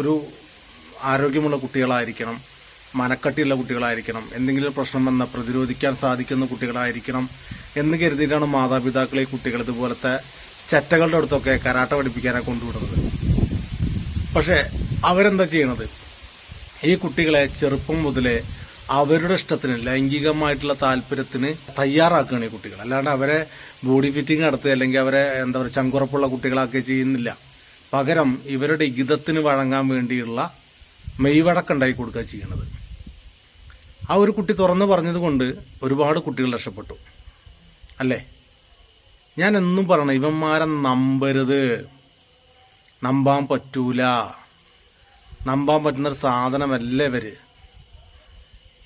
ഒരു ആരോഗ്യമുള്ള കുട്ടികളായിരിക്കണം മനക്കട്ടിയുള്ള കുട്ടികളായിരിക്കണം എന്തെങ്കിലും പ്രശ്നം വന്നാൽ പ്രതിരോധിക്കാൻ സാധിക്കുന്ന കുട്ടികളായിരിക്കണം എന്ന് കരുതിയിട്ടാണ് മാതാപിതാക്കളെ കുട്ടികൾ ഇതുപോലത്തെ ചെറ്റകളുടെ അടുത്തൊക്കെ കരാട്ട പഠിപ്പിക്കാനാണ് കൊണ്ടുവിടുന്നത്. പക്ഷെ അവരെന്താ ചെയ്യണത്? ഈ കുട്ടികളെ ചെറുപ്പം മുതലേ അവരുടെ ഇഷ്ടത്തിന് ലൈംഗികമായിട്ടുള്ള താല്പര്യത്തിന് തയ്യാറാക്കുകയാണ് ഈ കുട്ടികൾ. അല്ലാണ്ട് അവരെ ബോഡി ഫിറ്റിംഗ് നടത്തുക അല്ലെങ്കിൽ അവരെ എന്താ പറയുക ചങ്കുറപ്പുള്ള കുട്ടികളാക്കി ചെയ്യുന്നില്ല. പകരം ഇവരുടെ ഇഗിതത്തിന് വഴങ്ങാൻ വേണ്ടിയുള്ള മെയ്വടക്കുണ്ടാക്കി കൊടുക്കുക ചെയ്യണത്. ആ ഒരു കുട്ടി തുറന്നു പറഞ്ഞതുകൊണ്ട് ഒരുപാട് കുട്ടികൾ രക്ഷപ്പെട്ടു. അല്ലേ? ഞാൻ എന്നും പറയണം ഇവന്മാരെ നമ്പരുത്. നമ്പാൻ പറ്റൂല. നമ്പാൻ പറ്റുന്ന ഒരു സാധനമല്ല ഇവർ?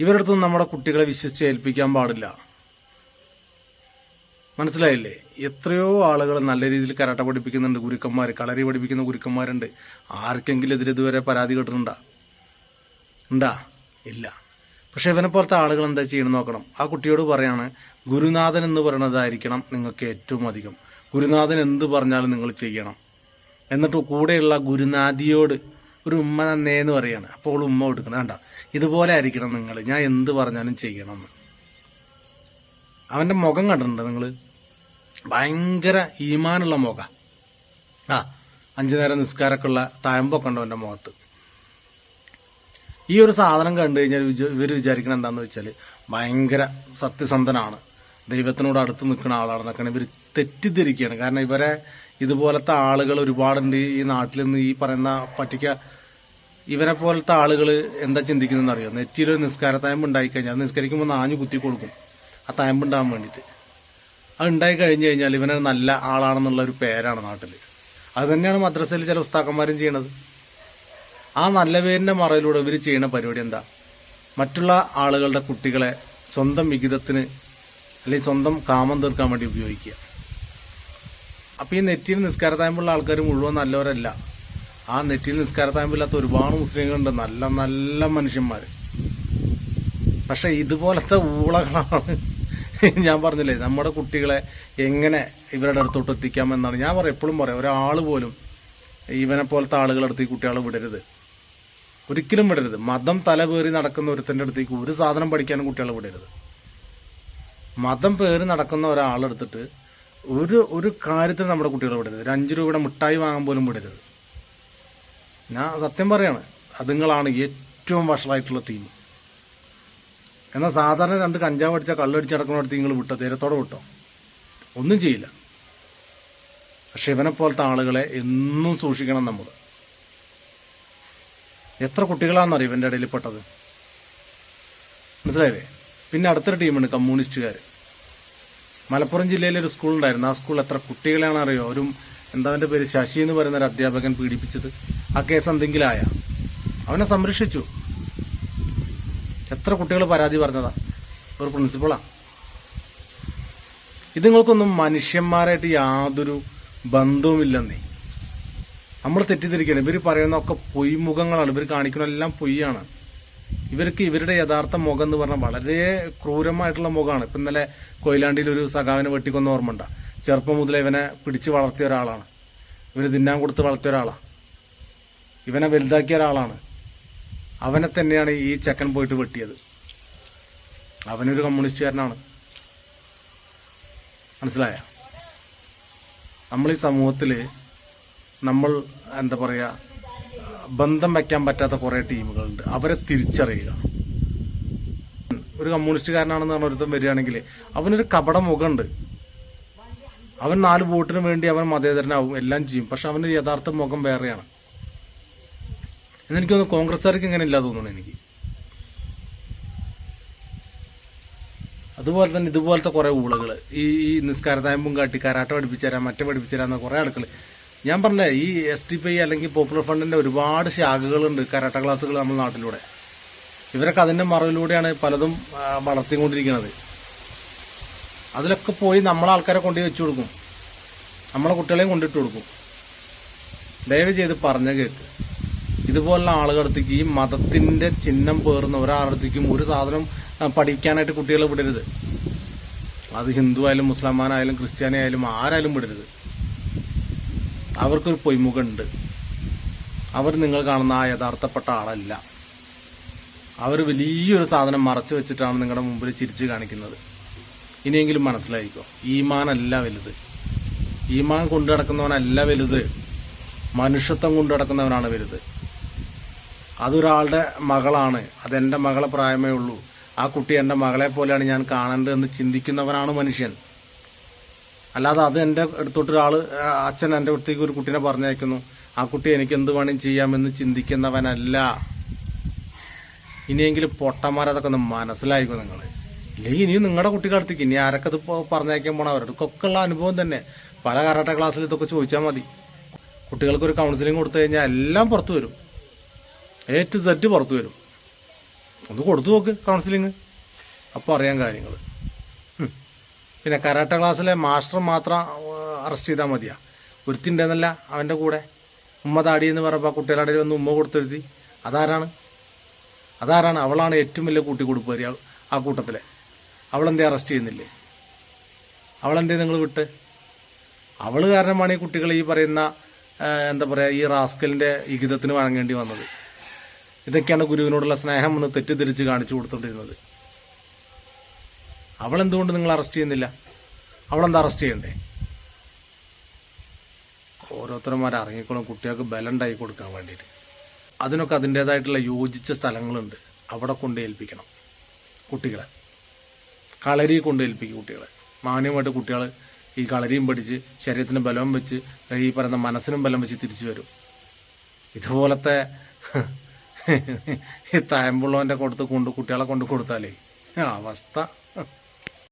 ഇവരുടെ അടുത്ത് നമ്മുടെ കുട്ടികളെ വിശ്വസിച്ച് ഏൽപ്പിക്കാൻ പാടില്ല. മനസ്സിലായില്ലേ? എത്രയോ ആളുകൾ നല്ല രീതിയിൽ കരാട്ട പഠിപ്പിക്കുന്നുണ്ട്. ഗുരുക്കന്മാർ കളരി പഠിപ്പിക്കുന്ന ഗുരുക്കന്മാരുണ്ട്. ആർക്കെങ്കിലും എതിരെ ഇതുവരെ പരാതി കിട്ടുന്നുണ്ടാ ഉണ്ടാ? ഇല്ല. പക്ഷെ ഇവനെ പോലത്തെ ആളുകൾ എന്താ ചെയ്യണം നോക്കണം. ആ കുട്ടിയോട് പറയാണ് ഗുരുനാഥൻ എന്ന് പറയുന്നതായിരിക്കണം നിങ്ങൾക്ക് ഏറ്റവും അധികം. ഗുരുനാഥൻ എന്ത് പറഞ്ഞാലും നിങ്ങൾ ചെയ്യണം. എന്നിട്ട് കൂടെയുള്ള ഗുരുനാഥിയോട് ഒരു ഉമ്മ നന്നേന്ന് പറയാണ്. അപ്പോൾ ഉമ്മ കൊടുക്കണം. വേണ്ട ഇതുപോലെ ആയിരിക്കണം നിങ്ങൾ ഞാൻ എന്ത് പറഞ്ഞാലും ചെയ്യണം അവന്റെ മുഖം കണ്ടിട്ടുണ്ട് നിങ്ങൾ ഭയങ്കര ഈമാനുള്ള മുഖ. ആ അഞ്ചു നേരം നിസ്കാരമൊക്കെ ഉള്ള തഴമ്പൊക്കെ ഉണ്ടോ എന്റെ മുഖത്ത്. ഈ ഒരു സാധനം കണ്ടു കഴിഞ്ഞാൽ ഇവർ വിചാരിക്കണം എന്താന്ന് വെച്ചാൽ ഭയങ്കര സത്യസന്ധനാണ്. ദൈവത്തിനോട് അടുത്ത് നിൽക്കുന്ന ആളാണെന്നൊക്കെയാണ് ഇവർ തെറ്റിദ്ധരിക്കുകയാണ്. കാരണം ഇവരെ ഇതുപോലത്തെ ആളുകൾ ഒരുപാടുണ്ട് ഈ നാട്ടിൽ നിന്ന് ഈ പറയുന്ന പറ്റിക്ക ഇവരെ പോലത്തെ ആളുകൾ എന്താ ചിന്തിക്കുന്നതെന്ന് അറിയോ? നെറ്റിയിൽ നിസ്കാര തയമ്പ് ഉണ്ടായി കഴിഞ്ഞാൽ അത് നിസ്കരിക്കുമ്പോൾ നാഞ്ഞു കുത്തി കൊടുക്കും. ആ തയമ്പ് ഉണ്ടാകാൻ വേണ്ടിയിട്ട്. അത് ഉണ്ടായി കഴിഞ്ഞു കഴിഞ്ഞാൽ ഇവനെ നല്ല ആളാണെന്നുള്ള ഒരു പേരാണ് നാട്ടിൽ. അത് തന്നെയാണ് മദ്രസയിൽ ചില ഉസ്താക്കന്മാരും ചെയ്യണത്. ആ നല്ല പേരിന്റെ മറയിലൂടെ ഇവർ ചെയ്യുന്ന പരിപാടി എന്താ? മറ്റുള്ള ആളുകളുടെ കുട്ടികളെ സ്വന്തം വിഹിതത്തിന് അല്ലെങ്കിൽ സ്വന്തം കാമം തീർക്കാൻ വേണ്ടി ഉപയോഗിക്കുക. അപ്പൊ ഈ നെറ്റിയിൽ നിസ്കാരത്തായ്മുള്ള ആൾക്കാർ മുഴുവൻ നല്ലവരല്ല. ആ നെറ്റിയിൽ നിസ്കാരത്തായ്മില്ലാത്ത ഒരുപാട് മുസ്ലിങ്ങളുണ്ട്. നല്ല നല്ല മനുഷ്യന്മാര്. പക്ഷെ ഇതുപോലത്തെ ഊളകളാണ് ഞാൻ പറഞ്ഞില്ലേ നമ്മുടെ കുട്ടികളെ എങ്ങനെ ഇവരുടെ അടുത്തോട്ട് എത്തിക്കാം എന്നാണ് ഞാൻ പറയാം എപ്പോഴും പറയാം ഒരാൾ പോലും ഇവനെ പോലത്തെ ആളുകളുടെ അടുത്ത് ഈ കുട്ടികളെ വിടരുത്. ഒരിക്കലും വിടരുത്. മതം തല പേറി നടക്കുന്ന ഒരുത്തന്റെ അടുത്തേക്ക് ഒരു സാധനം പഠിക്കാനും കുട്ടികളെ വിടരുത്. മതം പേര് നടക്കുന്ന ഒരാളെടുത്തിട്ട് ഒരു ഒരു കാര്യത്തിൽ നമ്മുടെ കുട്ടികളെ വിടരുത്. ഒരു അഞ്ചു രൂപയുടെ മിഠായി വാങ്ങാൻ പോലും വിടരുത്. ഞാൻ സത്യം പറയാണ് അതുങ്ങളാണ് ഏറ്റവും വഷളായിട്ടുള്ള ടീം. എന്നാൽ സാധാരണ രണ്ട് കഞ്ചാവ് അടിച്ച നടക്കുന്നിടത്ത് നിങ്ങൾ വിട്ടോ? തീരത്തോടെ വിട്ടോ? ഒന്നും ചെയ്യില്ല. പക്ഷെ ഇവനെ പോലത്തെ ആളുകളെ എന്നും സൂക്ഷിക്കണം നമ്മൾ എത്ര കുട്ടികളാണെന്നറിയോ ഇവന്റെ ഇടയിൽ പെട്ടത്? മനസ്സിലായില്ലേ? പിന്നെ അടുത്തൊരു ടീമുണ്ട് കമ്മ്യൂണിസ്റ്റുകാർ മലപ്പുറം ജില്ലയിലെ ഒരു സ്കൂൾ ഉണ്ടായിരുന്നു ആ സ്കൂളിൽ എത്ര കുട്ടികളെയാണ് അറിയോ ഒരു എന്താ പേര്? ശശി എന്ന് പറയുന്ന ഒരു അധ്യാപകൻ പീഡിപ്പിച്ചത്. ആ കേസ് എന്തെങ്കിലും ആയ? അവനെ സംരക്ഷിച്ചു. എത്ര കുട്ടികൾ പരാതി പറഞ്ഞതാ? ഒരു പ്രിൻസിപ്പളാ ഇതുങ്ങൾക്കൊന്നും മനുഷ്യന്മാരായിട്ട് യാതൊരു ബന്ധവുമില്ലെന്നേ. നമ്മൾ തെറ്റിദ്ധരിക്കണം ഇവർ പറയുന്നതൊക്കെ പൊയ്മുഖങ്ങളാണ്. ഇവർ കാണിക്കുന്ന എല്ലാം പൊയ്യാണ്. ഇവർക്ക് ഇവരുടെ യഥാർത്ഥ മുഖം എന്ന് പറഞ്ഞാൽ വളരെ ക്രൂരമായിട്ടുള്ള മുഖമാണ്. ഇപ്പൊ ഇന്നലെ കൊയിലാണ്ടിയിൽ ഒരു സഖാവിനെ വെട്ടിക്കൊന്ന ഓർമ്മണ്ട ചെറുപ്പം മുതലേ ഇവനെ പിടിച്ചു വളർത്തിയ ഒരാളാണ്. ഇവന് തിന്നാൻ കൊടുത്ത് വളർത്തിയ ഒരാളാണ് ഇവനെ വലുതാക്കിയ ഒരാളാണ്. അവനെ തന്നെയാണ് ഈ ചെക്കൻ പോയിട്ട് വെട്ടിയത്. അവനൊരു കമ്മ്യൂണിസ്റ്റുകാരനാണ്. മനസ്സിലായ? നമ്മൾ ഈ സമൂഹത്തിൽ നമ്മൾ എന്താ പറയാ ബന്ധം വെക്കാൻ പറ്റാത്ത കുറേ ടീമുകളുണ്ട്. അവരെ തിരിച്ചറിയുക. ഒരു കമ്മ്യൂണിസ്റ്റുകാരനാണെന്ന് പറഞ്ഞ ഒരുത്തം വരികയാണെങ്കിൽ അവനൊരു കപട മുഖമുണ്ട്. അവൻ നാല് വോട്ടിന് വേണ്ടി അവൻ മതേതരനാവും എല്ലാം ചെയ്യും. പക്ഷെ അവന്റെ യഥാർത്ഥ മുഖം വേറെയാണ്. എന്നെനിക്ക് തോന്നുന്നു കോൺഗ്രസ്സുകാർക്ക് ഇങ്ങനെ ഇല്ല തോന്നുന്നു എനിക്ക്. അതുപോലെ തന്നെ ഇതുപോലത്തെ കുറേ ഊളുകൾ ഈ ഈ നിസ്കാരതായമ്പും കാട്ടി കരാട്ട പഠിപ്പിച്ചുതരാം മറ്റേ പഠിപ്പിച്ചുതരാന്ന കുറേ ആളുകൾ ഞാൻ പറഞ്ഞേ ഈ എസ് ടി പി അല്ലെങ്കിൽ പോപ്പുലർ ഫണ്ടിന്റെ ഒരുപാട് ശാഖകളുണ്ട് കരാട്ട ക്ലാസ്സുകൾ നമ്മുടെ നാട്ടിലൂടെ. ഇവരൊക്കെ അതിന്റെ മറവിലൂടെയാണ് പലതും വളർത്തിക്കൊണ്ടിരിക്കുന്നത്. അതിലൊക്കെ പോയി നമ്മളെ ആൾക്കാരെ കൊണ്ടുപോയി വെച്ചു കൊടുക്കും നമ്മളെ കുട്ടികളെയും കൊണ്ടിട്ട് കൊടുക്കും ദയവ് ചെയ്ത് പറഞ്ഞ കേക്ക്. ഇതുപോലുള്ള ആളുകളടുത്തേക്ക് ഈ മതത്തിന്റെ ചിഹ്നം പേറുന്ന ഒരാളടുത്തേക്കും ഒരു സാധനം പഠിക്കാനായിട്ട് കുട്ടികളെ വിടരുത്. അത് ഹിന്ദു ആയാലും മുസ്ലിമാനായാലും ക്രിസ്ത്യാനി ആയാലും ആരായാലും വിടരുത്. അവർക്കൊരു പൊയ്മുഖമുണ്ട്. അവർ നിങ്ങൾ കാണുന്ന ആ യഥാർത്ഥപ്പെട്ട ആളല്ല. അവർ വലിയൊരു സാധനം മറച്ചു വെച്ചിട്ടാണ് നിങ്ങളുടെ മുമ്പിൽ ചിരിച്ചു കാണിക്കുന്നത്. ഇനിയെങ്കിലും മനസ്സിലായിക്കോ ഈമാനല്ല വലുത്. ഈമാൻ കൊണ്ടു നടക്കുന്നവനല്ല വലുത്. മനുഷ്യത്വം കൊണ്ടു നടക്കുന്നവനാണ് വലുത്. അതൊരാളുടെ മകളാണ്. അതെന്റെ മകളെ പ്രായമേ ഉള്ളൂ. ആ കുട്ടി എന്റെ മകളെ പോലെയാണ് ഞാൻ കാണേണ്ടതെന്ന് ചിന്തിക്കുന്നവനാണ് മനുഷ്യൻ. അല്ലാതെ അത് എന്റെ അടുത്തോട്ട് ഒരാൾ അച്ഛൻ എന്റെ അടുത്തേക്ക് ഒരു കുട്ടീനെ പറഞ്ഞയക്കുന്നു. ആ കുട്ടി എനിക്ക് എന്ത് വേണമെങ്കിലും ചെയ്യാമെന്ന് ചിന്തിക്കുന്നവനല്ല. ഇനിയെങ്കിലും പൊട്ടന്മാരതൊക്കെ ഒന്ന് മനസ്സിലായിക്കോ നിങ്ങൾ ഇല്ലെങ്കിൽ ഇനിയും നിങ്ങളുടെ കുട്ടികളുടെ ഇനി ആരൊക്കെ ഇത് പറഞ്ഞയക്കാൻ പോണ അവർക്കൊക്കെ ഉള്ള അനുഭവം തന്നെ. പല കരാട്ട ക്ലാസ്സിൽ ഇതൊക്കെ ചോദിച്ചാൽ മതി. കുട്ടികൾക്ക് ഒരു കൗൺസിലിംഗ് കൊടുത്തു കഴിഞ്ഞാൽ എല്ലാം പുറത്തു വരും. എ ടു സെറ്റ് പുറത്തു വരും. ഒന്ന് കൊടുത്തു നോക്ക് കൗൺസിലിങ് അപ്പോൾ അറിയാൻ കാര്യങ്ങൾ. പിന്നെ കരാട്ട ക്ലാസ്സിലെ മാസ്റ്റർ മാത്രം അറസ്റ്റ് ചെയ്താൽ മതിയാ. ഒരുത്തിണ്ടെന്നല്ല അവന്റെ കൂടെ. ഉമ്മ താടി എന്ന് പറയുമ്പോൾ കുട്ടികളുടെ വന്ന് ഉമ്മ കൊടുത്തെഴുതി. അതാരാണ്? അതാരാണ്? അവളാണ് ഏറ്റവും വലിയ കൂട്ടി കൊടുപ്പേരി ആ കൂട്ടത്തിലെ. അവളെന്തേ അറസ്റ്റ് ചെയ്യുന്നില്ലേ? അവളെന്തേ നിങ്ങൾ വിട്ട്? അവൾ കാരണമാണ് ഈ കുട്ടികൾ ഈ പറയുന്ന എന്താ പറയാ ഈ റാസ്കലിന്റെ ഇഹിതത്തിന് വഴങ്ങേണ്ടി വന്നത്. ഇതൊക്കെയാണ് ഗുരുവിനോടുള്ള സ്നേഹം എന്ന് തെറ്റിദ്ധരിച്ച് കാണിച്ചു കൊടുത്തോണ്ടിരുന്നത്. അവളെന്തുകൊണ്ട് നിങ്ങൾ അറസ്റ്റ് ചെയ്യുന്നില്ല? അവളെന്താ അറസ്റ്റ് ചെയ്യണ്ടേ? ഓരോരുത്തരന്മാർ ഇറങ്ങിക്കോളും കുട്ടികൾക്ക് ബലണ്ടായി കൊടുക്കാൻ വേണ്ടിയിട്ട്. അതിനൊക്കെ അതിന്റെതായിട്ടുള്ള യോജിച്ച സ്ഥലങ്ങളുണ്ട്. അവിടെ കൊണ്ട് ഏൽപ്പിക്കണം കുട്ടികളെ. കളരി കൊണ്ട് ഏൽപ്പിക്കും കുട്ടികളെ. മാന്യമായിട്ട് കുട്ടികൾ ഈ കളരിയും പഠിച്ച് ശരീരത്തിന് ബലം വെച്ച് ഈ പറയുന്ന മനസ്സിനും ബലം വെച്ച് തിരിച്ചു വരും. ഇതുപോലത്തെ ഈ തായമ്പുള്ളവന്റെ കൊടുത്ത് കൊണ്ട് കുട്ടികളെ കൊണ്ട് കൊടുത്താലേ. അവസ്ഥ.